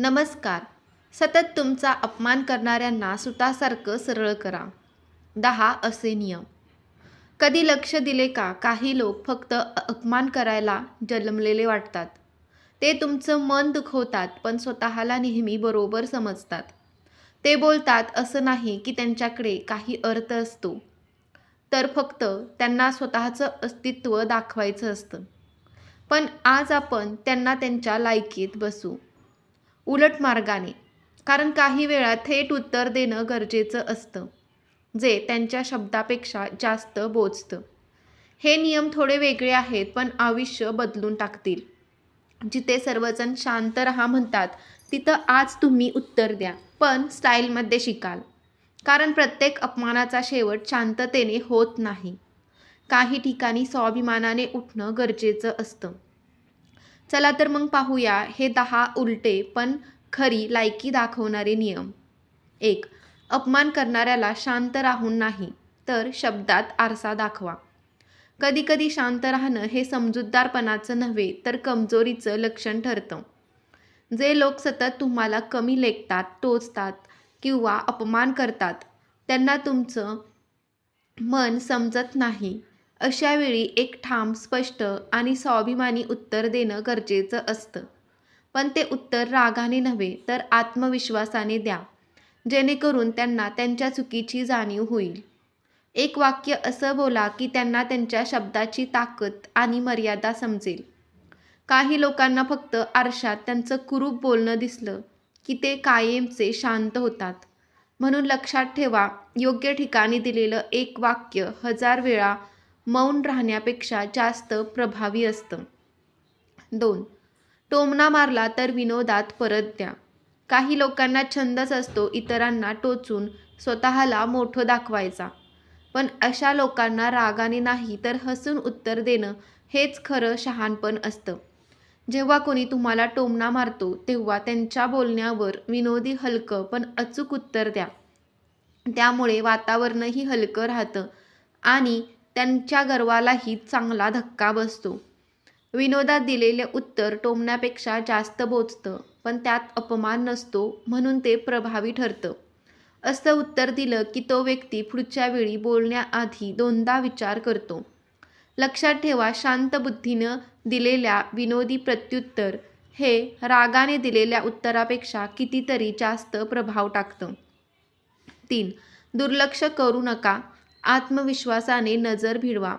नमस्कार. सतत तुमचा अपमान करणाऱ्यांना सुतासारखं सरळ करा. दहा असे नियम. कधी लक्ष दिले का काही लोक फक्त अपमान करायला जन्मलेले वाटतात. ते तुमचं मन दुखवतात पण स्वतःला नेहमी बरोबर समजतात. ते बोलतात असं नाही की त्यांच्याकडे काही अर्थ असतो. तर फक्त त्यांना स्वतःचं अस्तित्व दाखवायचं असतं. पण आज आपण त्यांना त्यांच्या लायकीत बसू. उलट मार्गाने कारण काही वेळा थेट उत्तर देणं गरजेचं असतं जे त्यांच्या शब्दापेक्षा जास्त बोचतं. हे नियम थोडे वेगळे आहेत पण आयुष्य बदलून टाकतील. जिथे सर्वजण शांत राहा म्हणतात तिथं आज तुम्ही उत्तर द्या पण स्टाईलमध्ये शिकाल. कारण प्रत्येक अपमानाचा शेवट शांततेने होत नाही. काही ठिकाणी स्वाभिमानाने उठणं गरजेचं असतं. चला तर मग पाहूया. हे दहा उलटे पण खरी लायकी दाखवणारे नियम. एक अपमान करणाऱ्याला शांत राहून नाही तर शब्दात आरसा दाखवा. कधीकधी शांत राहणं हे समजूतदारपणाचं नव्हे तर कमजोरीचं लक्षण ठरतं. जे लोक सतत तुम्हाला कमी लेखतात टोचतात किंवा अपमान करतात त्यांना तुमचं मन समजत नाही. अशावेळी एक ठाम स्पष्ट आणि स्वाभिमानी उत्तर देणं गरजेचं असतं. पण ते उत्तर रागाने नव्हे तर आत्मविश्वासाने द्या. जेणेकरून त्यांना त्यांच्या चुकीची जाणीव होईल. एक वाक्य असं बोला की त्यांना त्यांच्या शब्दाची ताकद आणि मर्यादा समजेल. काही लोकांना फक्त आरशात त्यांचं कुरूप बोलणं दिसलं की ते कायमचे शांत होतात. म्हणून लक्षात ठेवा योग्य ठिकाणी दिलेलं एक वाक्य हजार वेळा मौन राहण्यापेक्षा जास्त प्रभावी असतं. दोन टोमणा मारला तर विनोदात परत द्या. काही लोकांना छंदच असतो इतरांना टोचून स्वतःला मोठं दाखवायचा. पण अशा लोकांना रागाने नाही तर हसून उत्तर देणं हेच खरं शहाणपण असतं. जेव्हा कोणी तुम्हाला टोमणा मारतो तेव्हा त्यांच्या बोलण्यावर विनोदी हलकं पण अचूक उत्तर द्या. त्यामुळे वातावरणही हलकं राहतं आणि त्यांच्या गर्वालाही चांगला धक्का बसतो. विनोदात दिलेले उत्तर टोमण्यापेक्षा जास्त बोचतं पण त्यात अपमान नसतो म्हणून ते प्रभावी ठरतं. असं उत्तर दिलं की तो व्यक्ती पुढच्या वेळी बोलण्याआधी दोनदा विचार करतो. लक्षात ठेवा शांत बुद्धीनं दिलेल्या विनोदी प्रत्युत्तर हे रागाने दिलेल्या उत्तरापेक्षा कितीतरी जास्त प्रभाव टाकतं. तीन दुर्लक्ष करू नका. आत्मविश्वासाने नजर भिडवा.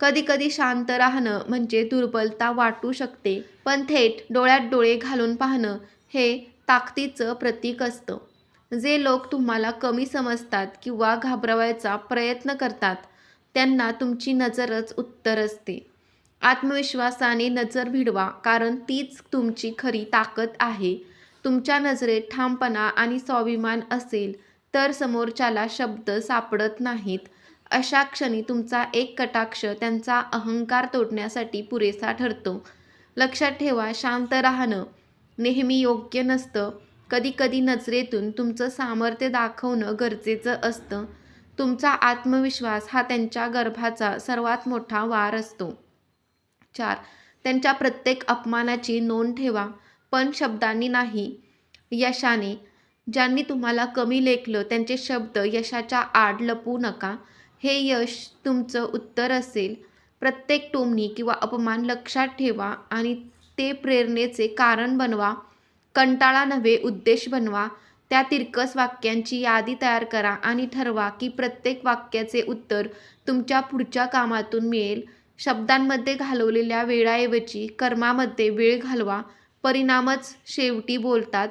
कधीकधी शांत राहणं म्हणजे दुर्बलता वाटू शकते पण थेट डोळ्यात डोळे घालून पाहणं हे ताकदीचं प्रतीक असतं. जे लोक तुम्हाला कमी समजतात किंवा घाबरवायचा प्रयत्न करतात त्यांना तुमची नजरच उत्तर असते. आत्मविश्वासाने नजर भिडवा कारण तीच तुमची खरी ताकद आहे. तुमच्या नजरेत ठामपणा आणि स्वाभिमान असेल तर समोरच्याला शब्द सापडत नाहीत. अशा क्षणी तुमचा एक कटाक्ष त्यांचा अहंकार तोडण्यासाठी पुरेसा ठरतो. लक्षात ठेवा शांत राहणं नेहमी योग्य नसतं. कधीकधी नजरेतून तुमचं सामर्थ्य दाखवणं गरजेचं असतं. तुमचा आत्मविश्वास हा त्यांच्या गर्भाचा सर्वात मोठा वार असतो. चार त्यांच्या प्रत्येक अपमानाची नोंद ठेवा पण शब्दांनी नाही. यशाने ज्यांनी तुम्हाला कमी लेखलं त्यांचे शब्द यशाच्या आड लपवू नका. हे यश तुमचं उत्तर असेल. प्रत्येक टोमणी किंवा अपमान लक्षात ठेवा आणि ते प्रेरणेचे कारण बनवा. कंटाळा नव्हे उद्देश बनवा. त्या तिरकस वाक्यांची यादी तयार करा आणि ठरवा की प्रत्येक वाक्याचे उत्तर तुमच्या पुढच्या कामातून मिळेल. शब्दांमध्ये घालवलेल्या वेळाऐवजी कर्मामध्ये वेळ घालवा. परिणामच शेवटी बोलतात.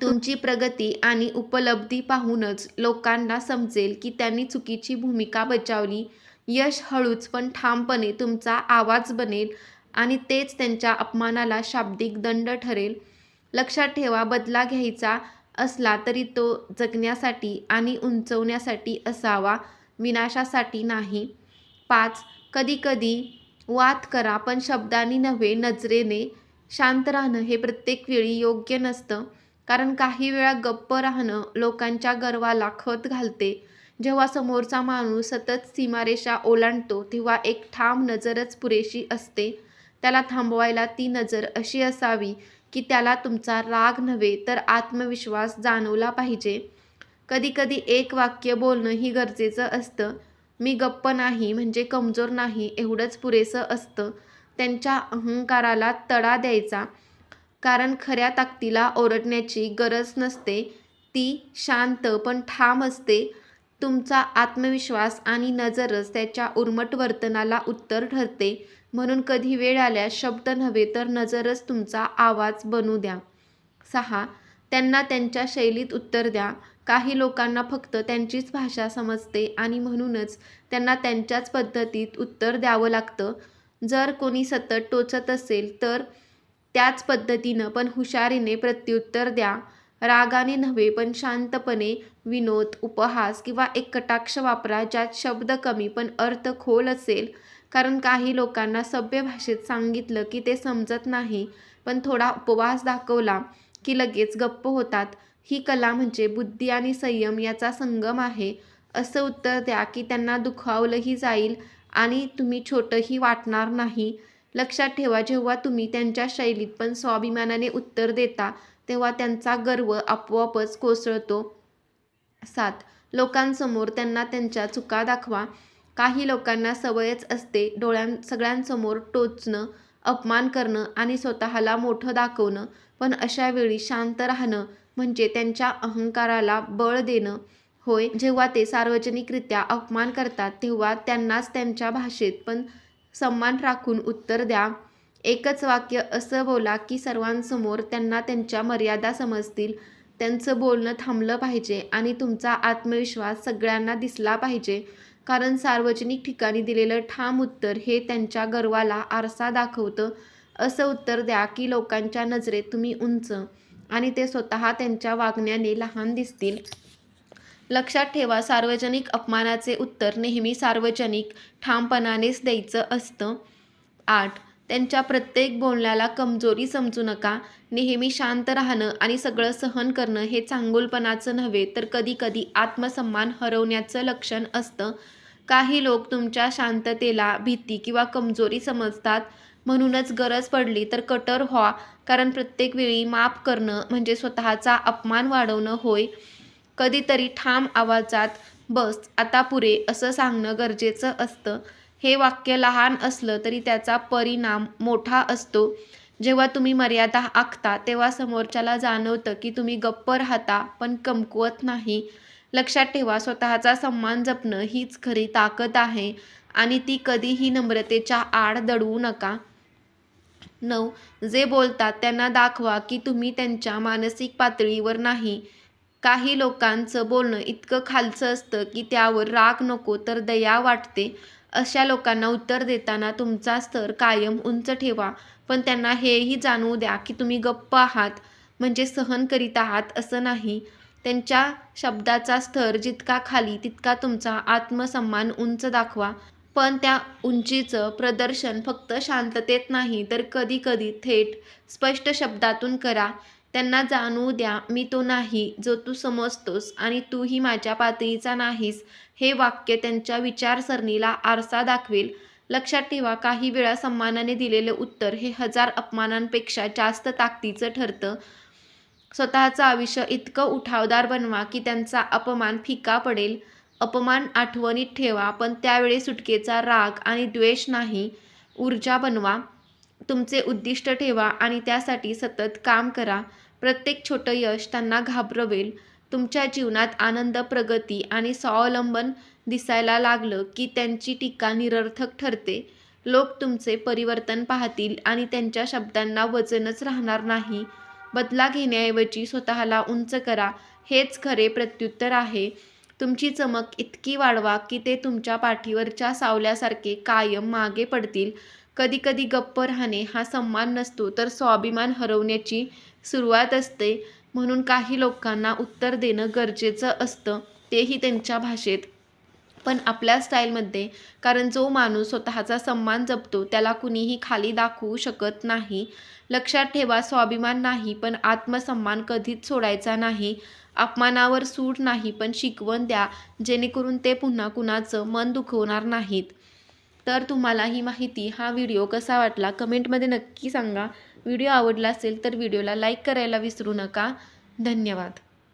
तुमची प्रगती आणि उपलब्धी पाहूनच लोकांना समजेल की त्यांनी चुकीची भूमिका बजावली. यश हळूच पण ठामपणे तुमचा आवाज बनेल आणि तेच त्यांच्या अपमानाला शाब्दिक दंड ठरेल. लक्षात ठेवा बदला घ्यायचा असला तरी तो जगण्यासाठी आणि उंचवण्यासाठी असावा विनाशासाठी नाही. पाच कधीकधी वाद करा पण शब्दांनी नव्हे नजरेने शांत राहणं हे प्रत्येक वेळी योग्य नसतं. कारण काही वेळा गप्प राहणं लोकांच्या गर्वाला खत घालते. जेव्हा समोरचा माणूस सतत सीमारेषा ओलांडतो तेव्हा एक ठाम नजरच पुरेशी असते. त्याला थांबवायला ती नजर अशी असावी की त्याला तुमचा राग नव्हे तर आत्मविश्वास जाणवला पाहिजे. कधीकधी एक वाक्य बोलणंही गरजेचं असतं. मी गप्प नाही म्हणजे कमजोर नाही एवढंच पुरेसं असतं. त्यांच्या अहंकाराला तडा द्यायचा. कारण खऱ्या ताकदीला ओरडण्याची गरज नसते. ती शांत पण ठाम असते. तुमचा आत्मविश्वास आणि नजरच त्याच्या उर्मट वर्तनाला उत्तर ठरते. म्हणून कधी वेळ आल्यास शब्द नव्हे तर नजरच तुमचा आवाज बनू द्या. सहा त्यांना त्यांच्या शैलीत उत्तर द्या. काही लोकांना फक्त त्यांचीच भाषा समजते आणि म्हणूनच त्यांना त्यांच्याच पद्धतीत उत्तर द्यावं लागतं. जर कोणी सतत टोचत असेल तर त्याच पद्धतीनं पण हुशारीने प्रत्युत्तर द्या. रागाने नव्हे पण शांतपणे विनोद उपहास किंवा एक कटाक्ष वापरा ज्यात शब्द कमी पण अर्थ खोल असेल. कारण काही लोकांना सभ्य भाषेत सांगितलं की ते समजत नाही पण थोडा उपवास दाखवला की लगेच गप्प होतात. ही कला म्हणजे बुद्धी आणि संयम याचा संगम आहे. असं उत्तर द्या की त्यांना दुखावलंही जाईल आणि तुम्ही छोटंही वाटणार नाही. लक्षात ठेवा जेव्हा तुम्ही त्यांच्या शैलीत पण स्वाभिमानाने उत्तर देता तेव्हा त्यांचा गर्व आपोआपच कोसळतो. सात. लोकांसमोर त्यांना त्यांच्या चुका दाखवा. काही लोकांना सवयच असते डोळ्यां सगळ्यांसमोर टोचणं अपमान करणं आणि स्वतःला मोठं दाखवणं. पण अशा वेळी शांत राहणं म्हणजे त्यांच्या अहंकाराला बळ देणं. होय जेव्हा ते सार्वजनिकरित्या अपमान करतात तेव्हा त्यांनाच त्यांच्या भाषेत पण सम्मान राखून उत्तर द्या. एकच वाक्य असं बोला की सर्वांसमोर त्यांना त्यांच्या मर्यादा समजतील. त्यांचं बोलणं थांबलं पाहिजे आणि तुमचा आत्मविश्वास सगळ्यांना दिसला पाहिजे. कारण सार्वजनिक ठिकाणी दिलेलं ठाम उत्तर हे त्यांच्या गर्वाला आरसा दाखवतं. असं उत्तर द्या की लोकांच्या नजरेत तुम्ही उंच आणि ते स्वतः त्यांच्या वागण्याने लहान दिसतील. लक्षात ठेवा सार्वजनिक अपमानाचे उत्तर नेहमी सार्वजनिक ठामपणानेच द्यायचं असतं. आठ त्यांच्या प्रत्येक बोलण्याला कमजोरी समजू नका. नेहमी शांत राहणं आणि सगळं सहन करणं हे चांगुलपणाचं नव्हे तर कधीकधी आत्मसन्मान हरवण्याचं लक्षण असतं. काही लोक तुमच्या शांततेला भीती किंवा कमजोरी समजतात. म्हणूनच गरज पडली तर कटर व्हा कारण प्रत्येक वेळी माफ करणं म्हणजे स्वतःचा अपमान वाढवणं होय. कधीतरी ठाम आवाजात बस आता पुरे असं सांगणं गरजेचं असतं. हे वाक्य लहान असलं तरी त्याचा परिणाम मोठा असतो. जेव्हा तुम्ही मर्यादा आखता तेव्हा समोरच्याला जाणवतं की तुम्ही गप्प राहता पण कमकुवत नाही. लक्षात ठेवा स्वतःचा सन्मान जपणं हीच खरी ताकद आहे आणि ती कधीही नम्रतेच्या आड दडवू नका. नऊ जे बोलतात त्यांना दाखवा की तुम्ही त्यांच्या मानसिक पातळीवर नाही. काही लोकांचं बोलणं इतकं खालचं असतं की त्यावर राग नको तर दया वाटते. अशा लोकांना उत्तर देताना तुमचा स्तर कायम उंच ठेवा. पण त्यांना हेही जाणवू द्या की तुम्ही गप्प आहात म्हणजे सहन करीत आहात असं नाही. त्यांच्या शब्दाचा स्तर जितका खाली तितका तुमचा आत्मसन्मान उंच दाखवा. पण त्या उंचीचं प्रदर्शन फक्त शांततेत नाही तर कधीकधी थेट स्पष्ट शब्दातून करा. त्यांना जाणू द्या मी तो नाही जो तू समजतोस आणि तूही माझ्या पातळीचा नाहीस हे वाक्य त्यांच्या विचारसरणीला आरसा दाखवेल. लक्षात ठेवा काही वेळा सन्मानाने दिलेलं उत्तर हे हजार अपमानांपेक्षा जास्त ताकदीचं ठरतं. स्वतःचं आयुष्य इतकं उठावदार बनवा की त्यांचा अपमान फिका पडेल. अपमान आठवणीत ठेवा पण त्यावेळी सुटकेचा राग आणि द्वेष नाही. ऊर्जा बनवा. तुमचे उद्दिष्ट ठेवा आणि त्यासाठी सतत काम करा. प्रत्येक छोटं यश त्यांना घाबरवेल. तुमच्या जीवनात आनंद प्रगती आणि स्वावलंबन दिसायला लागलं की त्यांची टीका निरर्थक ठरते. लोक तुमचे परिवर्तन पाहतील आणि त्यांच्या शब्दांना वजनच राहणार नाही. बदला घेण्याऐवजी स्वतःला उंच करा. हेच खरे प्रत्युत्तर आहे. तुमची चमक इतकी वाढवा की ते तुमच्या पाठीवरच्या सावल्यासारखे कायम मागे पडतील. कधीकधी गप्प राहणे हा सन्मान नसतो तर स्वाभिमान हरवण्याची सुरुवात असते. म्हणून काही लोकांना उत्तर देणं गरजेचं असतं. तेही त्यांच्या भाषेत. पण आपल्या स्टाईलमध्ये कारण जो माणूस स्वतःचा सन्मान जपतो त्याला कुणीही खाली दाखवू शकत नाही. लक्षात ठेवा स्वाभिमान नाही पण आत्मसन्मान कधीच सोडायचा नाही. अपमानावर सूट नाही पण शिकवण द्या. जेणेकरून ते पुन्हा कुणाचं मन दुखवणार नाहीत. तर तुम्हाला ही माहिती हा व्हिडिओ कसा वाटला कमेंटमध्ये नक्की सांगा. व्हिडिओ आवडला असेल तर व्हिडिओला लाईक करायला विसरू नका. धन्यवाद.